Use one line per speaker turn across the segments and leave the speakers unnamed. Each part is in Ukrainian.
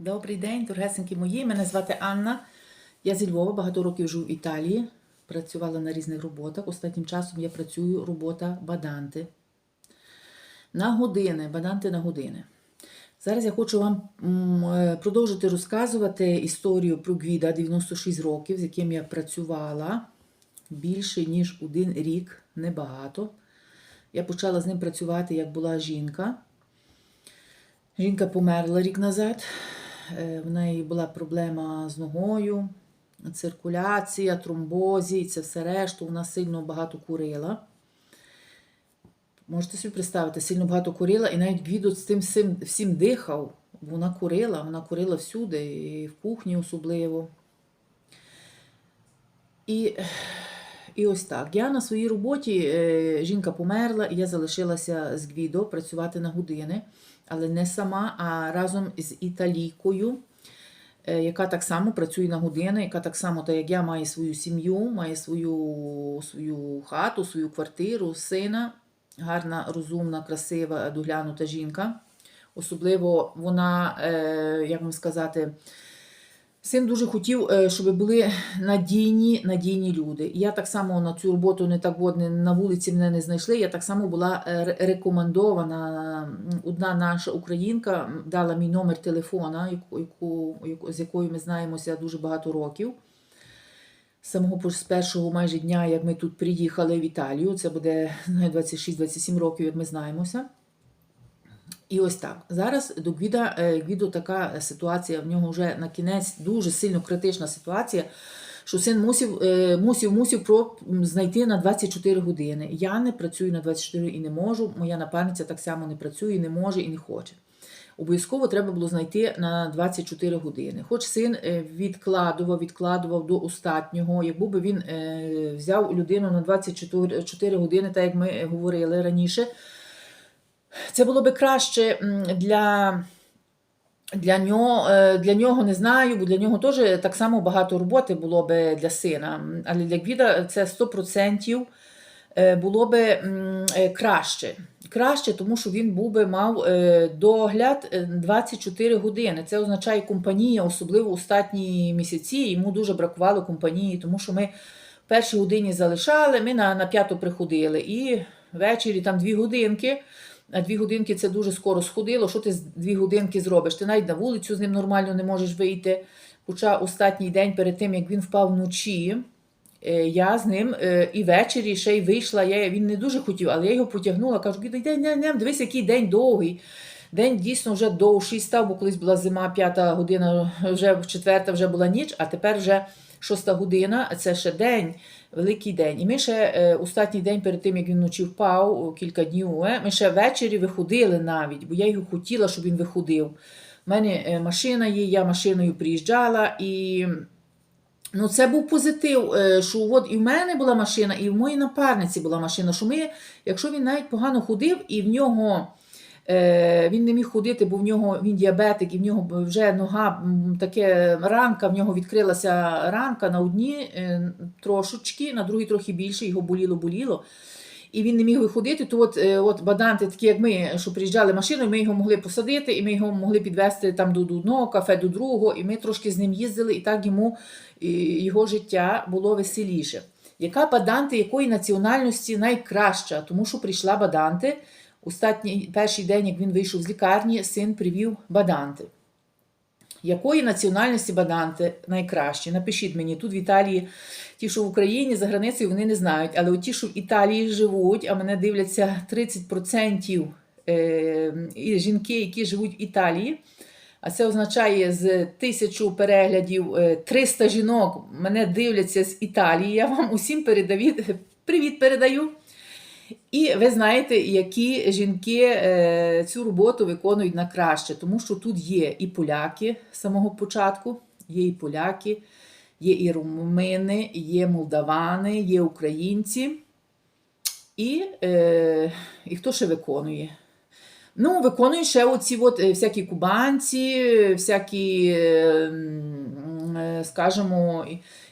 Добрий день, дорогесенькі мої. Мене звати Анна. Я зі Львова, багато років живу в Італії. Працювала на різних роботах. Останнім часом я працюю робота баданти. На години, баданти на години. Зараз я хочу вам е, продовжити розказувати історію про Гвіда 96 років, з яким я працювала більше, ніж один рік, небагато. Я почала з ним працювати, як була жінка. Жінка померла рік назад. Е, В неї була проблема з ногою, циркуляція, тромбозі, і це все решту. Вона сильно багато курила. Можете собі представити, сильно багато курила, і навіть Гвідо з тим всім, всім дихав. Вона курила, вона курила всюди, і в кухні особливо. І, і ось так. Я на своїй роботі, е, жінка померла, і я залишилася з Гвідо працювати на години, але не сама, а разом з італійкою, е, яка так само працює на години, яка так само, так як я, має свою сім'ю, має свою, свою хату, свою квартиру, сина. Гарна, розумна, красива, доглянута жінка. Особливо вона, е, як вам сказати, Син дуже хотів, е, щоб були надійні, надійні люди. Я так само на цю роботу не так от, не- на вулиці мене не знайшли. Я так само була е, рекомендована. Одна наша українка дала мій номер телефона, яку, яку, з якою ми знаємося дуже багато років. Самого з першого майже дня, як ми тут приїхали в Італію, це буде 26-27 років, як ми знаємося. І ось так. Зараз до Гвіда, е, Гвіду така ситуація, в нього вже на кінець дуже сильно критична ситуація, що син мусив, е, мусив, мусив про, знайти на 24 години. Я не працюю на 24 і не можу. Моя напарниця так само не працює, не може і не хоче. Обов'язково треба було знайти на 24 години. Хоч син е, відкладував, відкладував до остатнього, якби би він взяв людину на 24 4 години, так як ми говорили раніше, це було би краще для, для, нього, е, для нього, не знаю, бо для нього теж так само багато роботи було би для сина. Але для Гвіда це 100% е, було би е, краще. Краще, тому що він був би мав догляд е, 24 години. Це означає компанія, особливо останні місяці. Йому дуже бракувало компанії, тому що ми в першій годині залишали, ми на, на п'яту приходили. І ввечері там дві годинки. А дві годинки це дуже скоро сходило. Що ти з дві годинки зробиш? Ти навіть на вулицю з ним нормально не можеш вийти. Хоча останній день перед тим, як він впав вночі, е, я з ним е, і ввечері ще й вийшла. Я, він не дуже хотів, але я його потягнула. Кажу, «Гіда, йди, не, не, дивись, який день довгий. День дійсно вже довший став, бо колись була зима, п'ята година, вже четверта вже була ніч, а тепер вже шоста година, це ще день, великий день. І ми ще е, останній день перед тим, як він вночі впав, кілька днів, е, ми ще ввечері виходили навіть, бо я його хотіла, щоб він виходив. У мене е, машина є, я машиною приїжджала і. Ну, це був позитив, що от і в мене була машина, і в моїй напарниці була машина. Що ми, якщо він навіть погано ходив, і в нього він не міг ходити, бо в нього він діабетик, і в нього вже нога таке ранка, в нього відкрилася ранка на одній е, трошечки, на другій трохи більше, його боліло-боліло. І він не міг виходити, то от, е, от баданти, такі як ми, що приїжджали машиною, ми його могли посадити, і ми його могли підвести там до одного кафе, до другого, і ми трошки з ним їздили, і так йому його життя було веселіше. Яка баданти, якої національності найкраща? Тому що прийшла баданти. Останній перший день, як він вийшов з лікарні, син привів баданти. Якої національності баданти найкращі? Напишіть мені, тут в Італії ті, що в Україні за границею, вони не знають, але ті, що в Італії живуть, а мене дивляться 30% е, жінки, які живуть в Італії. А це означає з тисячу переглядів е, 300 жінок мене дивляться з Італії. Я вам усім передаю, привіт передаю. І ви знаєте, які жінки е, цю роботу виконують на краще, тому що тут є і поляки з самого початку, є і поляки, є і румини, є молдавани, є українці. І, е, і хто ще виконує? Ну, виконують ще оці от, е, всякі кубанці, всякі, скажімо,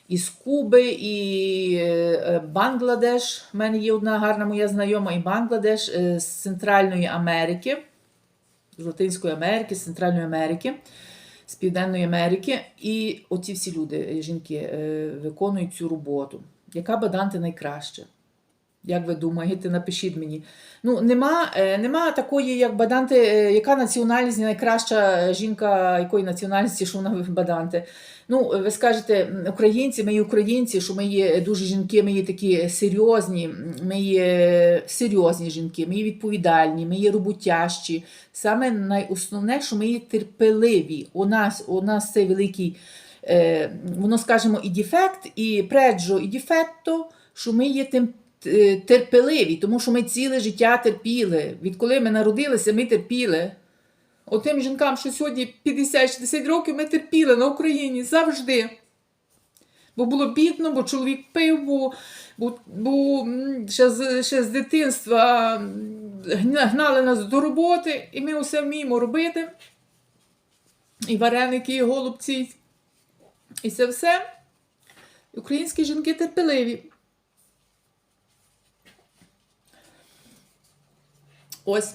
із Куби, і е, Бангладеш. У мене є одна гарна моя знайома, і Бангладеш е, з Центральної Америки, з Латинської Америки, з Центральної Америки. з Південної Америки. І оці всі люди, е, жінки, е, виконують цю роботу. Яка баданти найкраща? Як ви думаєте, напишіть мені. Ну, нема, е, нема такої, як Баданте, е, яка національність найкраща жінка, якої національності, що вона Баданте. Ну, ви скажете, українці, ми є українці, що ми є дуже жінки, ми є такі серйозні, ми є серйозні жінки, ми є відповідальні, ми є роботящі. Саме найосновне, що ми є терпеливі. У нас, у нас цей великий, е, воно скажемо, і дефект, і преджо, і дефетто, що ми є тим е, терпеливі, тому що ми ціле життя терпіли. Відколи ми народилися, ми терпіли. Отим жінкам, що сьогодні 50-60 років, ми терпіли на Україні завжди. Бо було бідно, бо чоловік пив, бо, бо, бо ще, з, ще з дитинства гнали нас до роботи, і ми усе вміємо робити. І вареники, і голубці, і це все. Українські жінки терпеливі. Ось.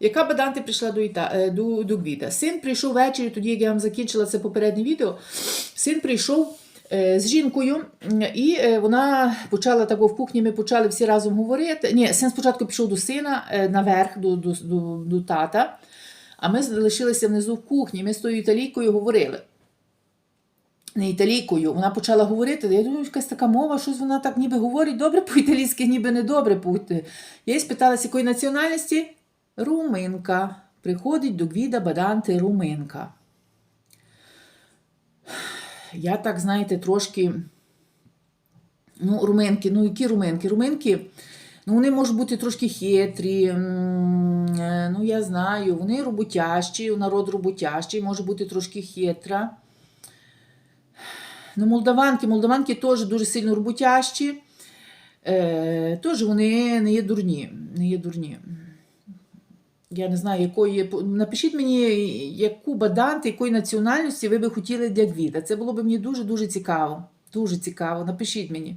Яка баданти прийшла до, Іта... е, до, до Гвіда? Син прийшов ввечері, тоді як я вам закінчила це попереднє відео. Син прийшов е, з жінкою, і е, вона почала так в кухні. Ми почали всі разом говорити. Ні, син спочатку пішов до сина наверх, до, до, до, до тата, а ми залишилися внизу в кухні. Ми з тою італійкою говорили. Не італійкою, вона почала говорити. Я думаю, якась така мова, щось вона так ніби говорить добре по-італійськи, ніби не добре Я їй спиталася, якої національності? Руминка. Приходить до Гвіда Баданти Руминка. Я так, знаєте, трошки. Ну, руминки, ну які руминки? Руминки, ну вони можуть бути трошки хитрі. е, Ну, я знаю, вони роботящі, народ роботящий, може бути трошки хитра. Ну, молдаванки, молдаванки теж дуже сильно роботящі. Е, теж вони не є дурні. Не є дурні. Я не знаю, якої. Напишіть мені, яку баданти, якої національності ви би хотіли для Гвіда. Це було б мені дуже-дуже цікаво. Дуже цікаво. Напишіть мені.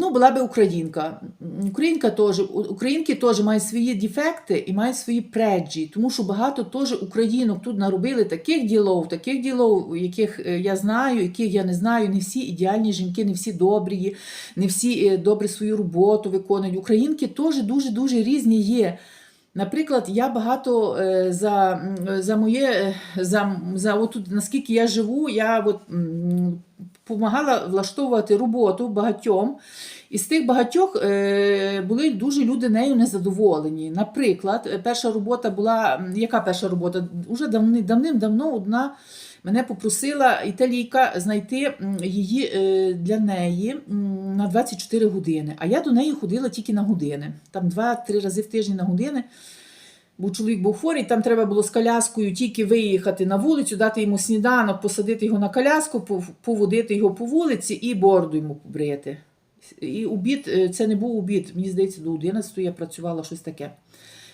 Ну, була би українка. Українка теж, українки теж мають свої дефекти і мають свої преджі, тому що багато теж українок тут наробили таких ділов, таких ділов, яких е, я знаю, яких я не знаю. Не всі ідеальні жінки, не всі добрі, не всі е, добре свою роботу виконують. Українки теж дуже-дуже різні є. Наприклад, я багато е, за, за моє, за, за отут, наскільки я живу, я от, допомагала влаштовувати роботу багатьом. І з тих багатьох е, були дуже люди нею незадоволені. Наприклад, перша робота була. Яка перша робота? Уже давним-давно одна мене попросила італійка знайти її е, для неї на 24 години. А я до неї ходила тільки на години. Там 2-3 рази в тиждень на години. Бо чоловік був хворий, там треба було з коляскою тільки виїхати на вулицю, дати йому сніданок, посадити його на коляску, поводити його по вулиці і бороду йому побрити. І обід, е, це не був обід, мені здається, до 11 я працювала щось таке.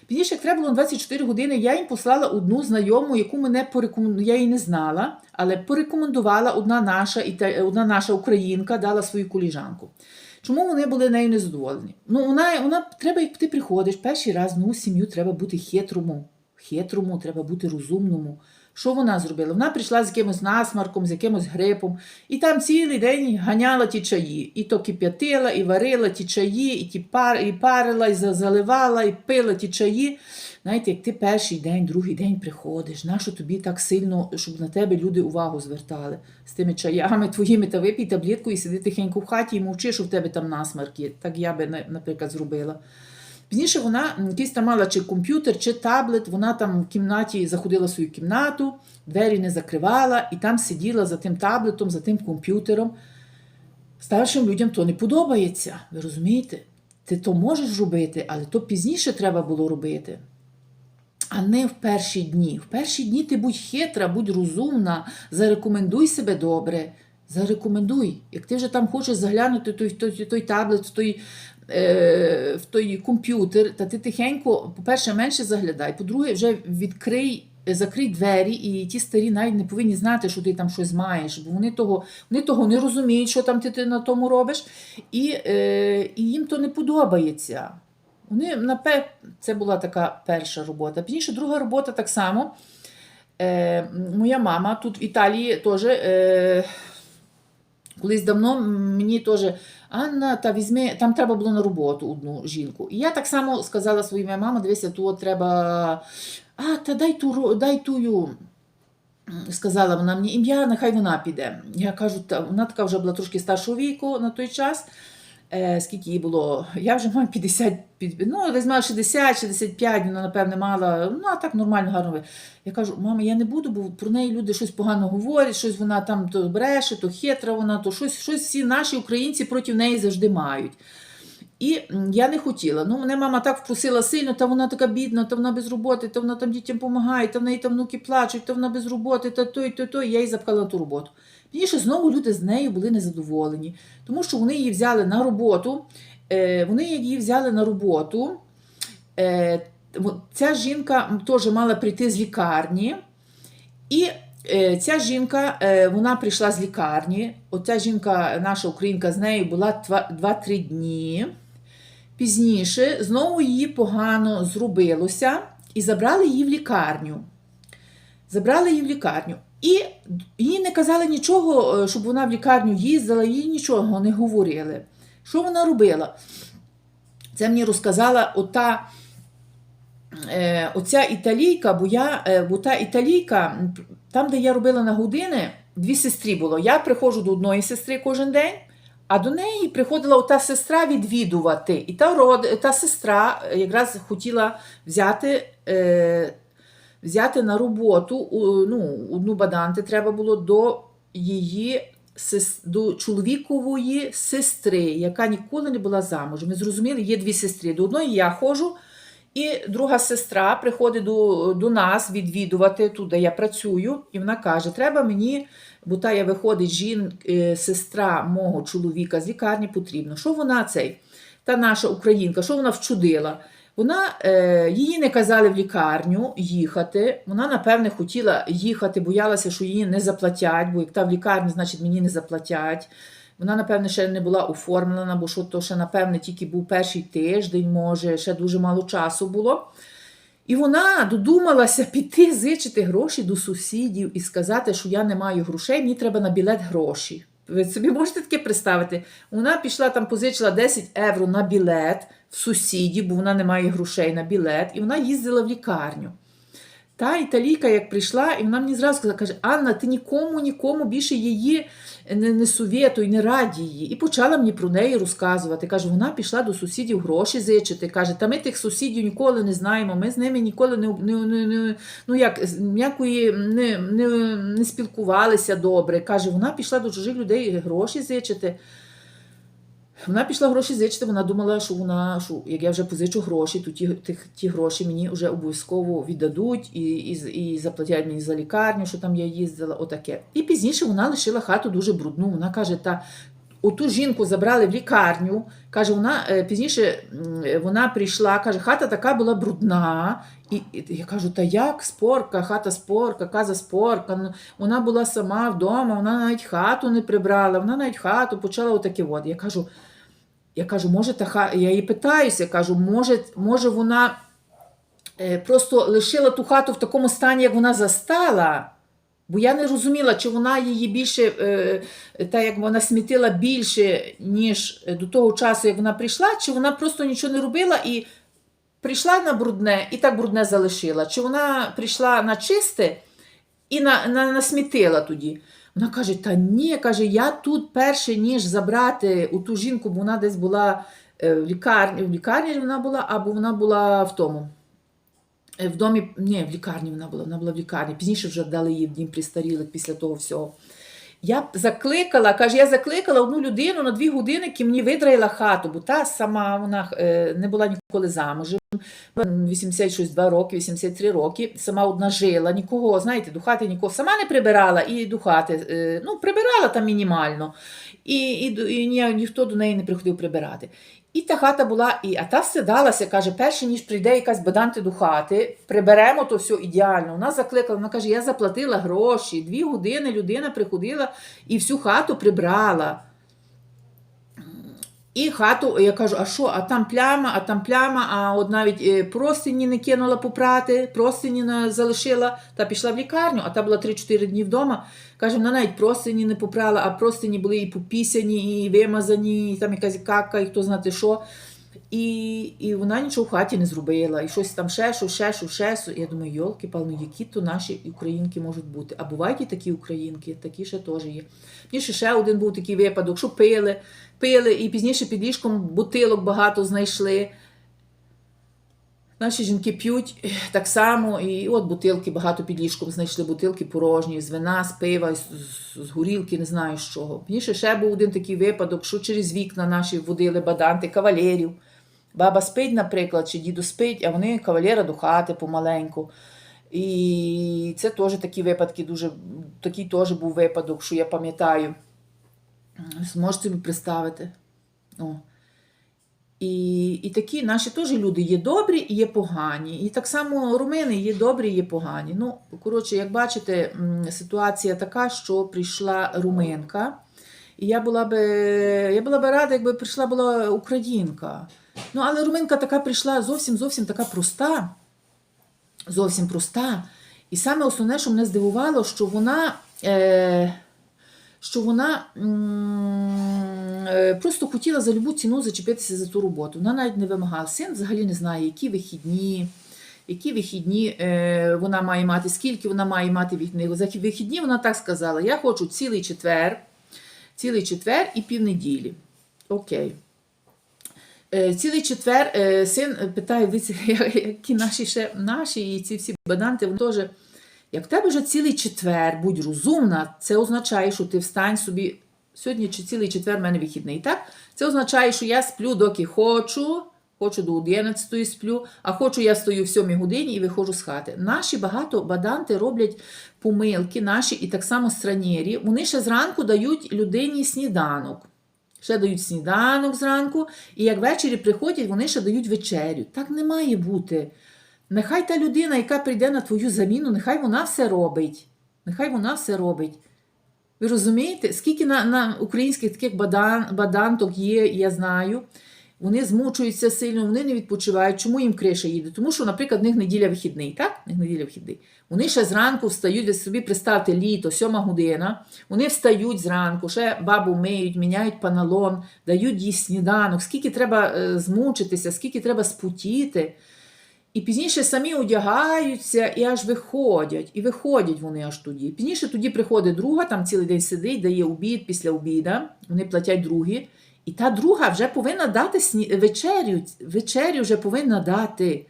Пізніше, як треба було на 24 години, я їм послала одну знайому, яку мене порекомендувала, я її не знала, але порекомендувала одна наша, одна наша українка, дала свою коліжанку. Чому вони були нею незадоволені? Ну, вона, вона треба, як ти приходиш перший раз нову сім'ю, треба бути хитрому. Хитрому, треба бути розумному. Що вона зробила? Вона прийшла з якимось насмарком, з якимось грипом, і там цілий день ганяла ті чаї. І то кип'ятила, і варила ті чаї, і ті пар, і парила, і заливала, і пила ті чаї. Знаєте, як ти перший день, другий день приходиш, нащо тобі так сильно, щоб на тебе люди увагу звертали з тими чаями твоїми та випій таблетку і сиди тихенько в хаті і мовчи, що в тебе там насмарк є. Так я би, наприклад, зробила. Пізніше вона якийсь там мала чи комп'ютер, чи таблет, вона там в кімнаті заходила в свою кімнату, двері не закривала і там сиділа за тим таблетом, за тим комп'ютером. Старшим людям то не подобається, ви розумієте? Ти то можеш робити, але то пізніше треба було робити. А не в перші дні. В перші дні ти будь хитра, будь розумна, зарекомендуй себе добре. Зарекомендуй. Як ти вже там хочеш заглянути той, той, той таблет, той, е, в той комп'ютер, та ти тихенько, по-перше, менше заглядай. По-друге, вже відкрий, закрий двері, і ті старі навіть не повинні знати, що ти там щось маєш, бо вони того, вони того не розуміють, що там ти, ти на тому робиш, і, е, і їм то не подобається. Вони напев... це була така перша робота. Пізніше друга робота так само. Е, моя мама тут в Італії теж. Е, Колись давно мені теж Анна, та візьми, там треба було на роботу одну жінку. І я так само сказала своїй моїй мамі, дивися, тут треба. А, та дай ту дай тую. Сказала вона мені ім'я, нехай вона піде. Я кажу, та вона така вже була трошки старшого віку на той час. Е, скільки їй було? Я вже маю 50, ну, десь мала 60, 65, вона, напевне, мала, ну, а так нормально, гарно. Я кажу, мама, я не буду, бо про неї люди щось погано говорять, щось вона там то бреше, то хитра вона, то щось, щось всі наші українці проти неї завжди мають. І я не хотіла. Ну, мене мама так впросила сильно, та вона така бідна, та вона без роботи, та вона там дітям допомагає, та в неї там внуки плачуть, та вона без роботи, та той, той, той. Я її запхала на ту роботу. Пізніше знову люди з нею були незадоволені, тому що вони її взяли на роботу. Е, вони її взяли на роботу. Е, ця жінка теж мала прийти з лікарні. І е, ця жінка, вона прийшла з лікарні. Оця жінка, наша українка, з нею була 2-3 дні. Пізніше знову її погано зробилося і забрали її в лікарню. Забрали її в лікарню. І їй не казали нічого, е, щоб вона в лікарню їздила, їй нічого не говорили. Що вона робила? Це мені розказала ота, е, оця італійка, бо я, е, бо та італійка, там, де я робила на години, дві сестрі було. Я приходжу до одної сестри кожен день, а до неї приходила ота сестра відвідувати. І та, род, та сестра е, якраз хотіла взяти. Е, взяти на роботу ну, одну баданти треба було до її до чоловікової сестри, яка ніколи не була замужем. Ми зрозуміли, є дві сестри. До одної я ходжу, і друга сестра приходить до, до нас відвідувати тут, де я працюю, і вона каже: треба мені, бо та я виходить жін, е, сестра мого чоловіка з лікарні потрібно. Що вона цей? Та наша українка, що вона вчудила? Вона е, її не казали в лікарню їхати. Вона, напевне, хотіла їхати, боялася, що її не заплатять, бо як та в лікарні, значить мені не заплатять. Вона, напевне, ще не була оформлена, бо що то ще, напевне, тільки був перший тиждень, може, ще дуже мало часу було. І вона додумалася піти зичити гроші до сусідів і сказати, що я не маю грошей, мені треба на білет гроші. Ви собі можете таке представити? Вона пішла там, позичила 10 євро на білет в сусідів, бо вона не має грошей на білет, і вона їздила в лікарню. Та італійка, як прийшла, і вона мені зразу сказала, каже, Анна, ти нікому, нікому більше її не, не совєтуй, не раді її. І почала мені про неї розказувати. Каже, вона пішла до сусідів гроші зичити. Каже, та ми тих сусідів ніколи не знаємо, ми з ними ніколи не, не, не, не ну як, ніякої не, не, не спілкувалися добре. Каже, вона пішла до чужих людей гроші зичити. Вона пішла гроші зичити, вона думала, що вона, що як я вже позичу гроші, то ті, тих, ті гроші мені вже обов'язково віддадуть і, і, і заплатять мені за лікарню, що там я їздила, отаке. І пізніше вона лишила хату дуже брудну. Вона каже, та оту жінку забрали в лікарню. Каже, вона е, пізніше вона прийшла, каже, хата така була брудна. І, і я кажу, та як спорка, хата спорка, каза спорка. Ну, Вона була сама вдома, вона навіть хату не прибрала, вона навіть хату почала отаке. От. Я кажу, я кажу, може, та ха... я її питаюся, кажу, може, може вона е, просто лишила ту хату в такому стані, як вона застала. Бо я не розуміла, чи вона її більше, е, та як вона смітила більше, ніж до того часу, як вона прийшла, чи вона просто нічого не робила і прийшла на брудне і так брудне залишила. Чи вона прийшла на чисте і на, на, насмітила тоді. Вона каже: Та ні, каже, я тут перше, ніж забрати у ту жінку, бо вона десь була е, в лікарні, в лікарні вона була, або вона була в тому. е, В домі, ні, в лікарні вона була, вона була в лікарні. Пізніше вже дали її в дім пристарілих після того всього. Я закликала, каже, я закликала одну людину на дві години, яка мені видраїла хату, бо та сама вона е, не була ніколи замужем. 86-2 роки, 83 роки, сама одна жила, нікого, знаєте, до хати нікого сама не прибирала і до хати, е, ну, прибирала там мінімально. І, і, і ні, ніхто до неї не приходив прибирати. І та хата була, і, а та встидалася, каже, перше, ніж прийде якась баданти до хати, приберемо то все ідеально. Вона закликала, вона каже, я заплатила гроші, дві години людина приходила і всю хату прибрала. І хату, я кажу, а що, а там пляма, а там пляма, а от навіть е, простині не кинула попрати, простині не залишила, та пішла в лікарню, а та була 3-4 дні вдома. Каже, вона навіть простині не попрала, а простині були і попісяні, і вимазані, і там якась кака, і хто знати що. І, і вона нічого в хаті не зробила. І щось там ще, що, ще, що, ще. що. Я думаю, йолки пално, які то наші українки можуть бути. А бувають і такі українки, такі ще теж є. Мені ще один був такий випадок, що пили, пили, і пізніше під ліжком бутилок багато знайшли. Наші жінки п'ють так само, і от бутилки багато під ліжком знайшли бутилки порожні, з вина, з пива, з, з, з горілки, не знаю з чого. Пізніше ще був один такий випадок, що через вікна наші водили баданти, кавалерів. Баба спить, наприклад, чи діду спить, а вони кавалера до хати помаленьку. І це теж такі випадки, дуже такий теж був випадок, що я пам'ятаю. Зможете собі представити. О. І, і такі наші теж люди є добрі і є погані. І так само румини є добрі і є погані. Ну, коротше, як бачите, ситуація така, що прийшла руминка. І я була би, я була би рада, якби прийшла була українка. Ну, але руминка така прийшла зовсім зовсім така проста. Зовсім проста. І саме основне, що мене здивувало, що вона. Е, що вона е, просто хотіла за любу ціну зачепитися за ту роботу. Вона навіть не вимагала. Син взагалі не знає, які вихідні, які вихідні е, вона має мати, скільки вона має мати вихідних. За вихідні вона так сказала: я хочу цілий четвер, цілий четвер і півнеділі. Окей. Е, Цілий четвер син питає, які наші ще наші і ці всі баданти, вони теж. Як в тебе вже цілий четвер, будь розумна, це означає, що ти встань собі. Сьогодні чи цілий четвер в мене вихідний, так? Це означає, що я сплю, доки хочу, хочу до 11 сплю, а хочу я стою в 7 годині і виходжу з хати. Наші багато баданти роблять помилки, наші і так само странєрі. Вони ще зранку дають людині сніданок. Ще дають сніданок зранку, і як ввечері приходять, вони ще дають вечерю. Так не має бути. Нехай та людина, яка прийде на твою заміну, нехай вона все робить. Нехай вона все робить. Ви розумієте, скільки на на українських таких бадан, баданток є, я знаю, вони змучуються сильно, вони не відпочивають. Чому їм криша їде? Тому що, наприклад, в них неділя вихідний, так? В них неділя вихідний. Вони ще зранку встають, ви собі представте літо, сьома година. Вони встають зранку, ще бабу миють, міняють паналон, дають їй сніданок, скільки треба е, змучитися, скільки треба спутіти. І пізніше самі одягаються і аж виходять. І виходять вони аж тоді. Пізніше тоді приходить друга, там цілий день сидить, дає обід після обіда, вони платять другі. І та друга вже повинна дати сні... вечерю, вечерю вже повинна дати.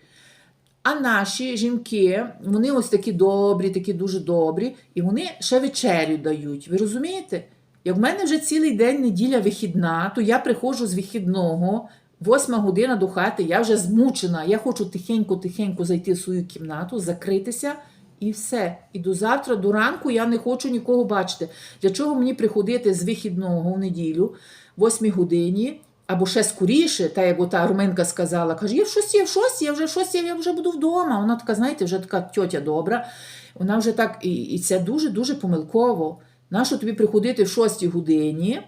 А наші жінки, вони ось такі добрі, такі дуже добрі, і вони ще вечерю дають. Ви розумієте? Як в мене вже цілий день неділя вихідна, то я приходжу з вихідного, восьма година до хати, я вже змучена. Я хочу тихенько-тихенько зайти в свою кімнату, закритися і все. І до завтра, до ранку я не хочу нікого бачити. Для чого мені приходити з вихідного в неділю, восьмій годині, або ще скоріше, та як ота руминка сказала, каже, я в шостій, я в шостій, я вже в шостій, я вже буду вдома. Вона така, знаєте, вже така тьотя добра. Вона вже так, і, і це дуже-дуже помилково. Нащо тобі приходити в шостій годині?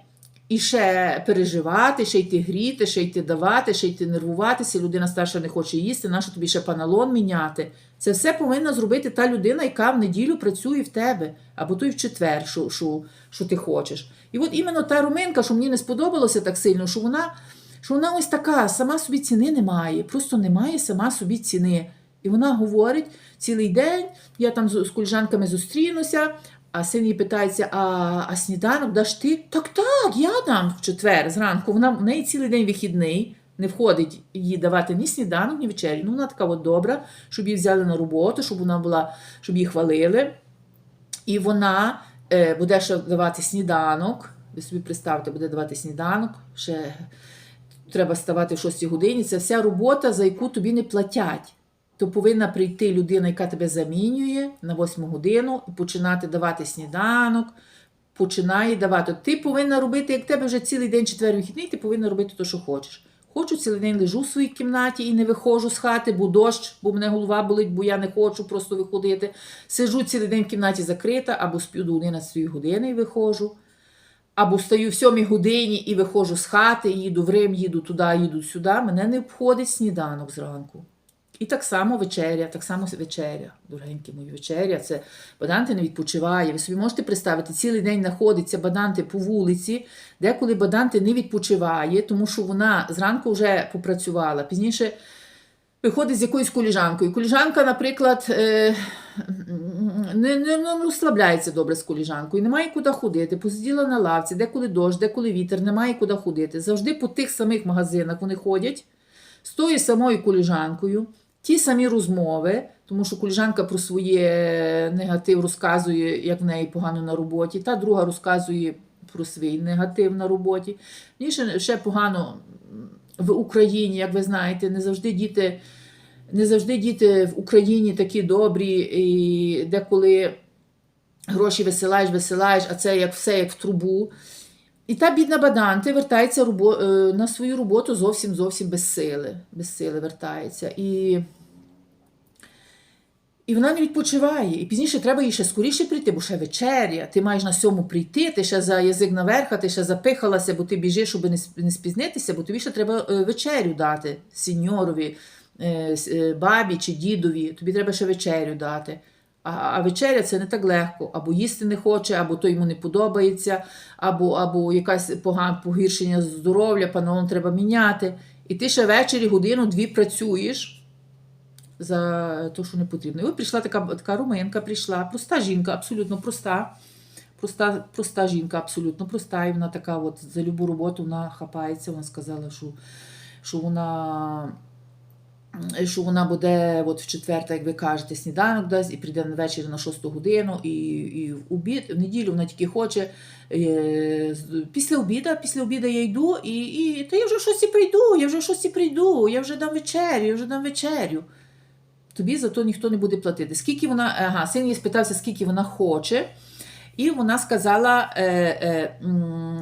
І ще переживати, ще йти гріти, ще йти давати, ще йти нервуватися. Людина старша не хоче їсти, нащо тобі ще паналон міняти. Це все повинна зробити та людина, яка в неділю працює в тебе, або той в четвер, що, що, що ти хочеш. І от іменно та руминка, що мені не сподобалося так сильно, що вона, що вона ось така, сама собі ціни немає, просто немає сама собі ціни. І вона говорить цілий день, я там з з коліжанками зустрінуся. А син її питається: а, а сніданок даш ти? Так, так, я дам в четвер зранку. Вона в неї цілий день вихідний, не входить їй давати ні сніданок, ні вечерю. Ну, вона така от добра, щоб її взяли на роботу, щоб вона була, щоб її хвалили. І вона е, буде ще давати сніданок. Ви собі представте, буде давати сніданок. Ще треба ставати в 6 годині. Це вся робота, за яку тобі не платять то повинна прийти людина, яка тебе замінює на 8 годину, і починати давати сніданок, починає давати. Ти повинна робити, як тебе вже цілий день четвер вихідний, ти повинна робити те, що хочеш. Хочу цілий день лежу в своїй кімнаті і не виходжу з хати, бо дощ, бо мене голова болить, бо я не хочу просто виходити. Сижу цілий день в кімнаті закрита або сплю до 11 години і виходжу. або встаю в сьомій годині і виходжу з хати, їду в Рим, їду туди, їду сюди, мене не обходить сніданок зранку. І так само вечеря, так само вечеря, дорогенькі мої вечеря. Це Баданти не відпочиває. Ви собі можете представити, цілий день знаходиться Баданти по вулиці, деколи Баданти не відпочиває, тому що вона зранку вже попрацювала. Пізніше виходить з якоюсь коліжанкою. Коліжанка, наприклад, е, не, не, не розслабляється добре з коліжанкою, немає куди ходити. Посиділа на лавці, деколи дощ, деколи вітер, немає куди ходити. Завжди по тих самих магазинах вони ходять з тою самою коліжанкою, ті самі розмови, тому що коліжанка про своє негатив розказує, як в неї погано на роботі, та друга розказує про свій негатив на роботі. Мені ще, ще погано в Україні, як ви знаєте, не завжди діти. Не завжди діти в Україні такі добрі, і деколи гроші висилаєш, висилаєш, а це як все як в трубу. І та бідна Баданти вертається е, на свою роботу зовсім зовсім без сили. Без сили вертається. І, і вона не відпочиває. І пізніше треба їй ще скоріше прийти, бо ще вечеря. Ти маєш на сьому прийти, ти ще за язик наверха, ти ще запихалася, бо ти біжиш, щоб не спізнитися, бо тобі ще треба е, вечерю дати сіньорові, е, с- е, бабі чи дідові. Тобі треба ще вечерю дати. А, а вечеря це не так легко. Або їсти не хоче, або то йому не подобається, або, або якась погане погіршення здоров'я, панон треба міняти. І ти ще ввечері годину-дві працюєш за те, що не потрібно. І от прийшла така, така руминка, прийшла, проста жінка, абсолютно проста. Проста, проста жінка, абсолютно проста. І вона така, от за любу роботу вона хапається. Вона сказала, що, що вона. Що вона буде от в четверта, як ви кажете, сніданок дасть і прийде ввечері на шосту годину, і, і в обід, в неділю вона тільки хоче. е, Після обіда, після обіда я йду, і, і та я вже шості прийду, я вже шості прийду, я вже дам вечерю, я вже дам вечерю. Тобі за то ніхто не буде платити. Скільки вона, ага, син її спитався, скільки вона хоче. І вона сказала, е, е,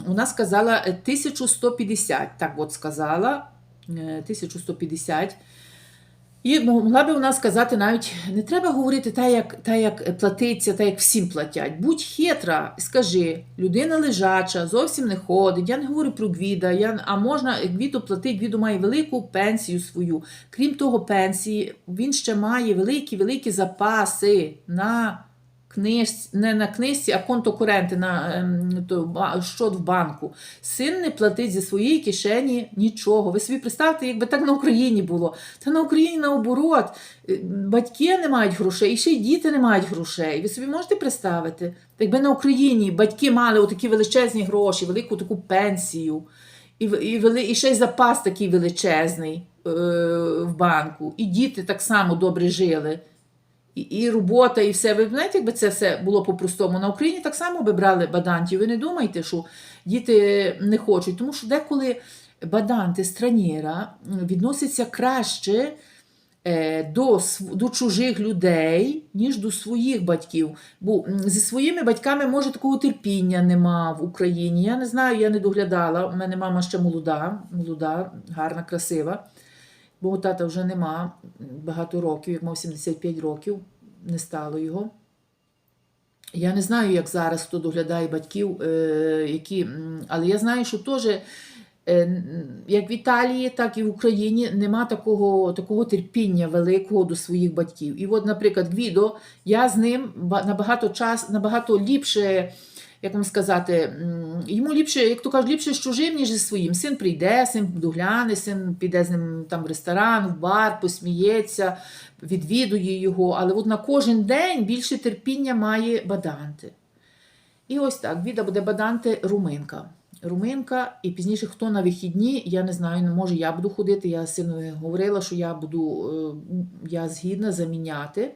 вона сказала е, 1150, так от сказала, е, 1150. І могла би вона сказати навіть, не треба говорити так, як, так, як платиться, так, як всім платять. Будь хитра, скажи, людина лежача, зовсім не ходить. Я не говорю про Гвіда, я, а можна Гвіду платити, Гвіду має велику пенсію свою. Крім того, пенсії, він ще має великі-великі запаси на книжці, не на книжці, а конто коренти на ем, то, щот в банку. Син не платить зі своєї кишені нічого. Ви собі представте, якби так на Україні було. Та на Україні наоборот. Е, Батьки не мають грошей, і ще й діти не мають грошей. Ви собі можете представити? Якби на Україні батьки мали отакі величезні гроші, велику таку пенсію, і, і, вели, і ще й запас такий величезний е, в банку, і діти так само добре жили і, робота, і все. Ви знаєте, якби це все було по-простому. На Україні так само би брали бадантів. Ви не думайте, що діти не хочуть, тому що деколи баданти странєра відносяться краще е, до, до чужих людей, ніж до своїх батьків. Бо зі своїми батьками, може, такого терпіння нема в Україні. Я не знаю, я не доглядала. У мене мама ще молода, молода, гарна, красива. Бо тата вже нема багато років, як мав 75 років, не стало його. Я не знаю, як зараз хто доглядає батьків, е, які, але я знаю, що теж, е, як в Італії, так і в Україні нема такого, такого терпіння великого до своїх батьків. І от, наприклад, Гвідо, я з ним набагато час, набагато ліпше. Як вам сказати, йому ліпше, як то кажуть, ліпше з чужим, ніж зі своїм. Син прийде, син догляне, син піде з ним там в ресторан, в бар, посміється, відвідує його. Але от на кожен день більше терпіння має баданти. І ось так, віда буде баданти руминка. Руминка, і пізніше хто на вихідні, я не знаю, ну, може я буду ходити. Я сином говорила, що я буду, е, я згідна заміняти.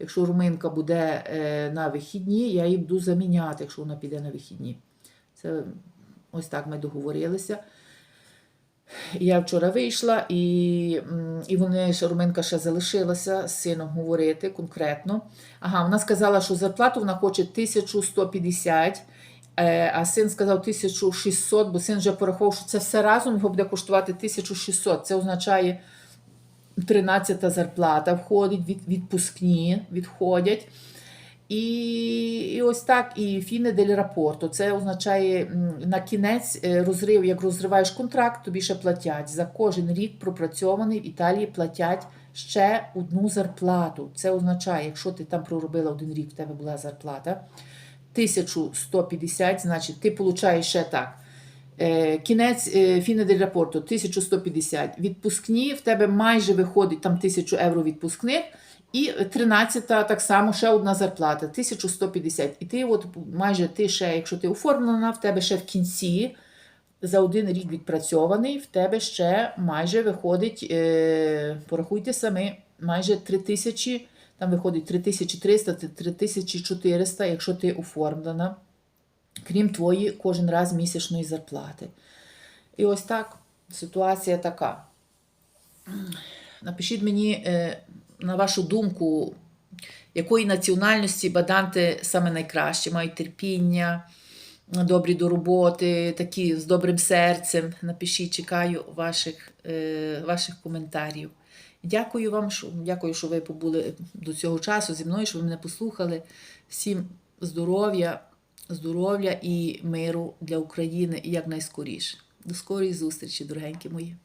Якщо руминка буде е, на вихідні, я її буду заміняти, якщо вона піде на вихідні. Це ось так ми договорилися. Я вчора вийшла, і, і вони Руминка ще залишилася з сином говорити конкретно. Ага, вона сказала, що зарплату вона хоче 1150, е, а син сказав 1600, бо син вже порахував, що це все разом його буде коштувати 1600. Це означає 13 зарплата входить, від, відпускні відходять. І, і ось так, і фіне дель рапорто. Це означає на кінець е, розрив, як розриваєш контракт, тобі ще платять. За кожен рік пропрацьований в Італії платять ще одну зарплату. Це означає, якщо ти там проробила один рік, в тебе була зарплата 1150, значить ти получаєш ще так. Е, Кінець е, фіне дель рапорту 1150. Відпускні в тебе майже виходить там 1000 євро відпускних. І 13 так само ще одна зарплата 1150. І ти, от майже ти ще, якщо ти оформлена, в тебе ще в кінці за один рік відпрацьований, в тебе ще майже виходить, е, порахуйте самі, майже 3000, там виходить 3300, це 3400, якщо ти оформлена, крім твоєї кожен раз місячної зарплати. І ось так ситуація така. Напишіть мені, е, на вашу думку, якої національності баданти саме найкраще, мають терпіння, добрі до роботи, такі з добрим серцем. Напишіть, чекаю ваших, е, ваших коментарів. Дякую вам, що, дякую, що ви побули до цього часу зі мною, що ви мене послухали. Всім здоров'я, здоров'я і миру для України і якнайскоріше. До скорої зустрічі, дорогенькі мої.